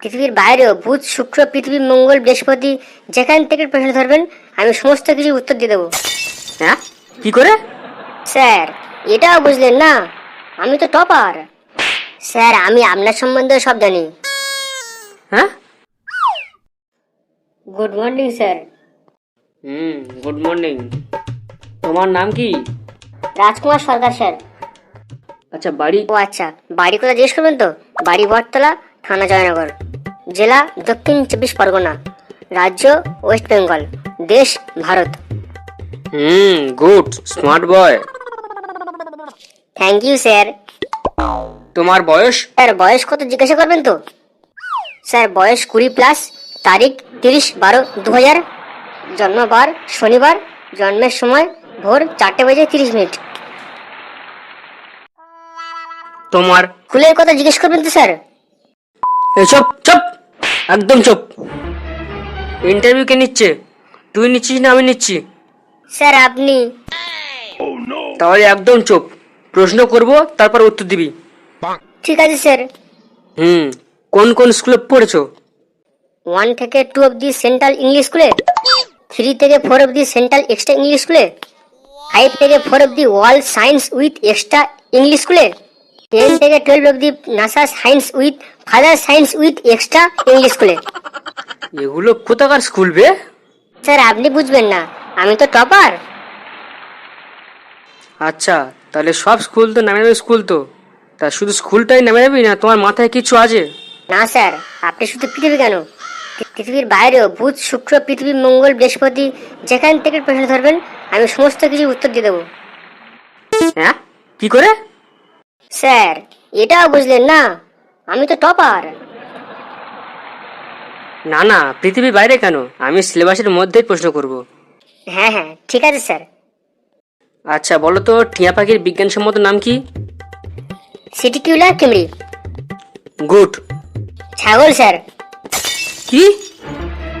পৃথিবীর বাইরেও বুধ শুক্র পৃথিবী মঙ্গল বৃহস্পতি যেখান থেকে প্রশ্ন ধরবেন আমি সমস্ত কিছু উত্তর দিয়ে দেবো। হ্যাঁ? কি করে? স্যার এটাও বুঝলেন না? আমি তো টপার। স্যার আমি আপনার সম্বন্ধে সব জানি। হ্যাঁ? Good morning sir. Hmm good morning. তোমার নাম কি? রাজকুমার সরকার স্যার। আচ্ছা বাড়ি? ও আচ্ছা বাড়ি কোথায় জিজ্ঞেস করবেন তো? বাড়ি বটতলা থানা জয়নগর জেলা দক্ষিণ চব্বিশ পরগনা রাজ্য ওয়েস্ট বেঙ্গল দেশ Bharat hmm good smart boy. Thank you sir তোমার বয়স? স্যার বয়স কত জিজ্ঞাসা করবেন তো? স্যার বয়স কুড়ি প্লাস তারিখ তিরিশ বারো দু হাজার জন্মবার শনিবার জন্মের সময় ভোর চারটে বাজে তিরিশ মিনিট। তোমার স্কুলের কথা জিজ্ঞেস করবেন তো স্যার চুপ চুপ। একদম চুপ। ইন্টারভিউ কে নিচ্ছে? তুই নিচ্ছিস না আমি নিচ্ছি? স্যার আপনি? তাহলে একদম চুপ। প্রশ্ন করব তারপর উত্তর দিবি। ঠিক আছে স্যার। হুম কোন কোন স্কুলে পড়েছো? ওয়ান থেকে টু অবধি সেন্ট্রাল ইংলিশ স্কুলে থ্রি থেকে ফোর অবধি সেন্ট্রাল এক্সট্রা ইংলিশ স্কুলে ফাইভ থেকে ফোর অবধি world science with extra English স্কুলে টেন থেকে টুয়েলভ অবধি NASA science with father science with extra English স্কুলে। এগুলো কোথাকার স্কুল বে? স্যার আপনি বুঝবেন না। আমি তো টপার। আচ্ছা তাহলে সব স্কুল তো নামে যাবে স্কুল তো। তা শুধু স্কুলটাই নামে যাবি না তোমার মাথায় কিছু আছে? না স্যার আপনি শুধু পৃথিবী কেন? পৃথিবীর বাইরেও বুধ শুক্র পৃথিবী মঙ্গল বৃহস্পতি যেখান থেকে প্রশ্ন ধরবেন আমি সমস্ত কিছু উত্তর দিয়ে দেবো। হ্যাঁ? কি করে? স্যার এটাও বুঝলেন না? আমি তো টপার। না না পৃথিবীর বাইরে কেন? আমি সিলেবাসের মধ্যেই প্রশ্ন করব। হ্যাঁ হ্যাঁ ঠিক আছে স্যার। আচ্ছা বলো তো টিয়া পাখির বিজ্ঞানসম্মত নাম কি? সিটিকিউলার কিমড়ি গুড। ছাগল স্যার। কি?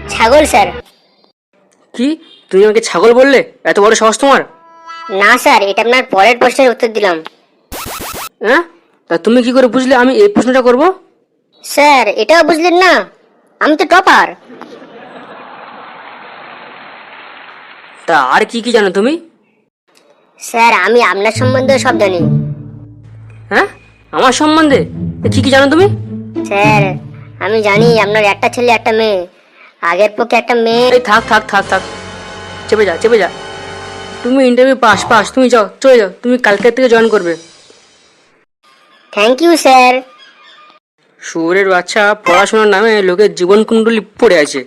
ছাগল স্যার। কি? তুমি আমাকে ছাগল বললে? এত বড় সাহস তোমার? না স্যার এটা আপনার পরের প্রশ্নের উত্তর দিলাম। হ্যাঁ? তা তুমি কি করে বুঝলে আমি এই প্রশ্নটা করব? স্যার এটাও বুঝলেন না? আমি তো টপার। তা আর কি কি জানো তুমি? স্যার আমি আপনার সম্বন্ধে সব জানি। হ্যাঁ? আমার সম্বন্ধে? কি কি জানো তুমি? স্যার আমি জানি আপনার একটা ছেলে একটা মেয়ে। আগের পক্ষে একটা মেয়ে এই থাক থাক থাক থাক। চেপে যা চেপে যা। তুমি ইন্টারভিউ পাস পাস তুমি যাও চলে যাও। তুমি কালকের থেকে জয়েন করবে। থ্যাংক ইউ স্যার শুয়োরের বাচ্চা পড়াশোনার নামে লোকের জীবন কুণ্ডলি পড়ে আছে।